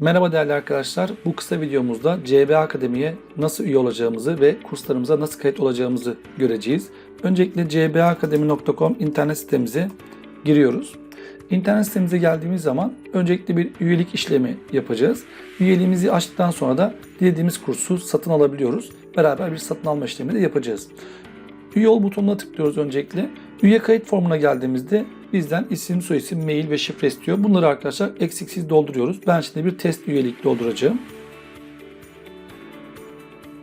Merhaba değerli arkadaşlar. Bu kısa videomuzda CB Akademi'ye nasıl üye olacağımızı ve kurslarımıza nasıl kayıt olacağımızı göreceğiz. Öncelikle cbakademi.com internet sitemize giriyoruz. İnternet sitemize geldiğimiz zaman öncelikle bir üyelik işlemi yapacağız. Üyeliğimizi açtıktan sonra da dilediğimiz kursu satın alabiliyoruz. Beraber bir satın alma işlemi de yapacağız. Üye ol butonuna tıklıyoruz öncelikle. Üye kayıt formuna geldiğimizde bizden isim, soyisim, mail ve şifre istiyor. Bunları arkadaşlar eksiksiz dolduruyoruz. Ben şimdi bir test üyelik dolduracağım.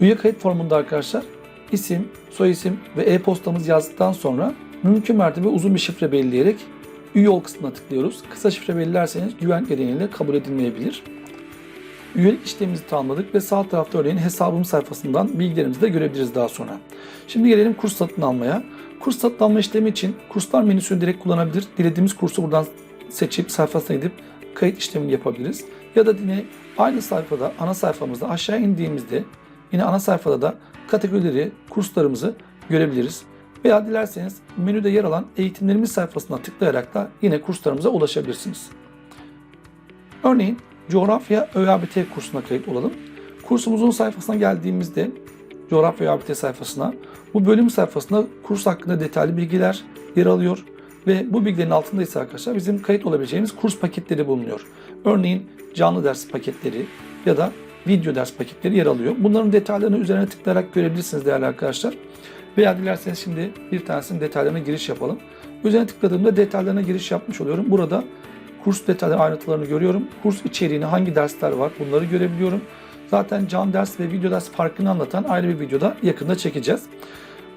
Üye kayıt formunda arkadaşlar isim, soyisim ve e-postamız yazdıktan sonra mümkün mertebe uzun bir şifre belirleyerek üye ol kısmına tıklıyoruz. Kısa şifre belirlerseniz güvenlik nedeniyle kabul edilmeyebilir. Üyelik işlemimizi tamamladık ve sağ tarafta örneğin hesabım sayfasından bilgilerimizi de görebiliriz daha sonra. Şimdi gelelim kurs satın almaya. Kurs satın işlemi için kurslar menüsünü direkt kullanabilir. Dilediğimiz kursu buradan seçip sayfasına gidip kayıt işlemini yapabiliriz. Ya da yine aynı sayfada ana sayfamızda aşağı indiğimizde yine ana sayfada da kategorileri, kurslarımızı görebiliriz. Veya dilerseniz menüde yer alan eğitimlerimiz sayfasına tıklayarak da yine kurslarımıza ulaşabilirsiniz. Örneğin coğrafya ÖABT kursuna kayıt olalım. Kursumuzun sayfasına geldiğimizde coğrafya ÖABT sayfasına bu bölüm sayfasında kurs hakkında detaylı bilgiler yer alıyor ve bu bilgilerin altında ise arkadaşlar bizim kayıt olabileceğimiz kurs paketleri bulunuyor. Örneğin canlı ders paketleri ya da video ders paketleri yer alıyor. Bunların detaylarını üzerine tıklayarak görebilirsiniz değerli arkadaşlar. Veya dilerseniz şimdi bir tanesinin detaylarına giriş yapalım. Üzerine tıkladığımda detaylarına giriş yapmış oluyorum. Burada kurs detayları ayrıntılarını görüyorum. Kurs içeriğini hangi dersler var bunları görebiliyorum. Zaten can ders ve video ders farkını anlatan ayrı bir videoda yakında çekeceğiz.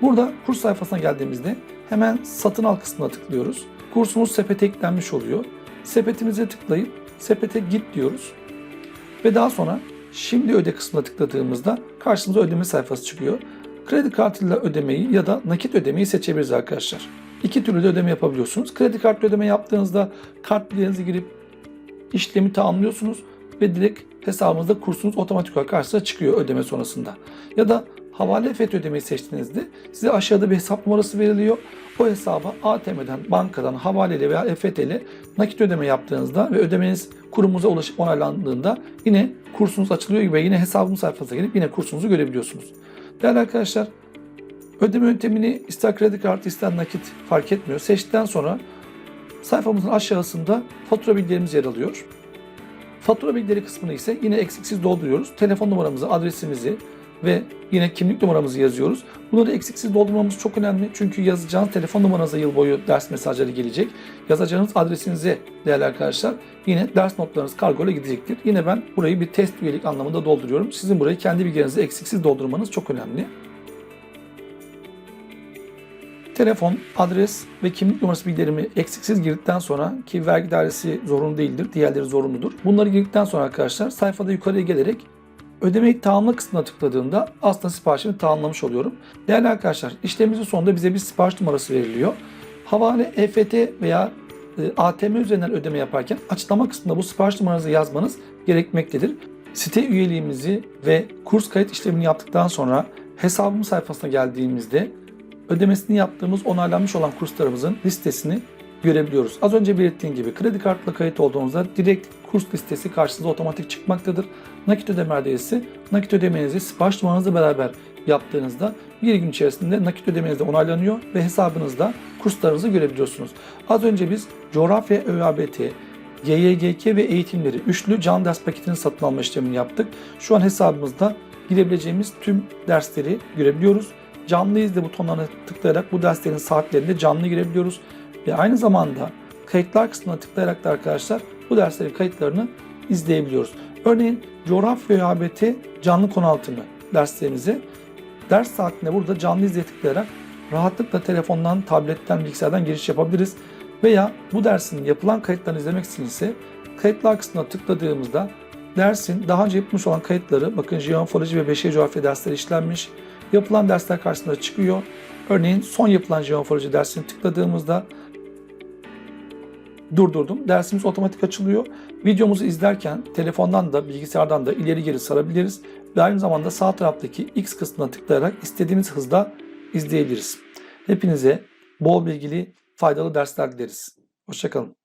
Burada kurs sayfasına geldiğimizde hemen satın al kısmına tıklıyoruz. Kursumuz sepete eklenmiş oluyor. Sepetimize tıklayıp sepete git diyoruz. Ve daha sonra şimdi öde kısmına tıkladığımızda karşımıza ödeme sayfası çıkıyor. Kredi kartıyla ödemeyi ya da nakit ödemeyi seçebiliriz arkadaşlar. İki türlü de ödeme yapabiliyorsunuz. Kredi kartlı ödeme yaptığınızda kart bilgilerinizi girip işlemi tamamlıyorsunuz ve direkt hesabınızda kursunuz otomatik olarak karşınıza çıkıyor ödeme sonrasında. Ya da havale FET ödemeyi seçtiğinizde size aşağıda bir hesap numarası veriliyor. O hesaba ATM'den, bankadan, havaleyle veya EFT ile nakit ödeme yaptığınızda ve ödemeniz kurumuza ulaşıp onaylandığında yine kursunuz açılıyor ve yine hesabın sayfasına gelip yine kursunuzu görebiliyorsunuz. Değerli arkadaşlar ödeme yöntemini ister kredi kartı ister nakit fark etmiyor. Seçtikten sonra sayfamızın aşağısında fatura bilgilerimiz yer alıyor. Fatura bilgileri kısmını ise yine eksiksiz dolduruyoruz. Telefon numaramızı, adresimizi ve yine kimlik numaramızı yazıyoruz. Bunları eksiksiz doldurmamız çok önemli. Çünkü yazacağınız telefon numaranıza yıl boyu ders mesajları gelecek. Yazacağınız adresinize değerli arkadaşlar yine ders notlarınız kargo ile gidecektir. Yine ben burayı bir test üyelik anlamında dolduruyorum. Sizin burayı kendi bilgilerinizi eksiksiz doldurmanız çok önemli. Telefon, adres ve kimlik numarası bilgilerimi eksiksiz girdikten sonra ki vergi dairesi zorunlu değildir, diğerleri zorunludur. Bunları girdikten sonra arkadaşlar sayfada yukarıya gelerek ödemeyi tamamla kısmına tıkladığımda aslında siparişimi tamamlamış oluyorum. Değerli arkadaşlar işlemimizin sonunda bize bir sipariş numarası veriliyor. Havale, EFT veya e, ATM üzerinden ödeme yaparken açıklama kısmında bu sipariş numaranızı yazmanız gerekmektedir. Site üyeliğimizi ve kurs kayıt işlemini yaptıktan sonra hesabım sayfasına geldiğimizde ödemesini yaptığımız onaylanmış olan kurslarımızın listesini görebiliyoruz. Az önce belirttiğim gibi kredi kartla kayıt olduğunuzda direkt kurs listesi karşınıza otomatik çıkmaktadır. Nakit ödemelerde ise nakit ödemenizi sipariş numaranızla beraber yaptığınızda bir gün içerisinde nakit ödemeniz de onaylanıyor ve hesabınızda kurslarınızı görebiliyorsunuz. Az önce biz coğrafya ÖABT, YYGK ve eğitimleri üçlü can ders paketini satın alma işlemini yaptık. Şu an hesabımızda girebileceğimiz tüm dersleri görebiliyoruz. Canlı izle butonlarına tıklayarak bu derslerin saatlerinde canlı girebiliyoruz. Ve aynı zamanda kayıtlar kısmına tıklayarak da arkadaşlar bu derslerin kayıtlarını izleyebiliyoruz. Örneğin coğrafya ÖABT canlı konu altını derslerimizi ders saatinde burada canlı izleye tıklayarak rahatlıkla telefondan, tabletten, bilgisayardan giriş yapabiliriz. Veya bu dersin yapılan kayıtlarını izlemek için kayıtlar kısmına tıkladığımızda dersin daha önce yapılmış olan kayıtları bakın jeomorfoloji ve beşeri coğrafya dersleri işlenmiş. Yapılan dersler karşısında çıkıyor. Örneğin son yapılan jeomorfoloji dersini tıkladığımızda durdurdum. Dersimiz otomatik açılıyor. Videomuzu izlerken telefondan da bilgisayardan da ileri geri sarabiliriz. Ve aynı zamanda sağ taraftaki X kısmına tıklayarak istediğimiz hızda izleyebiliriz. Hepinize bol bilgili faydalı dersler dileriz. Hoşçakalın.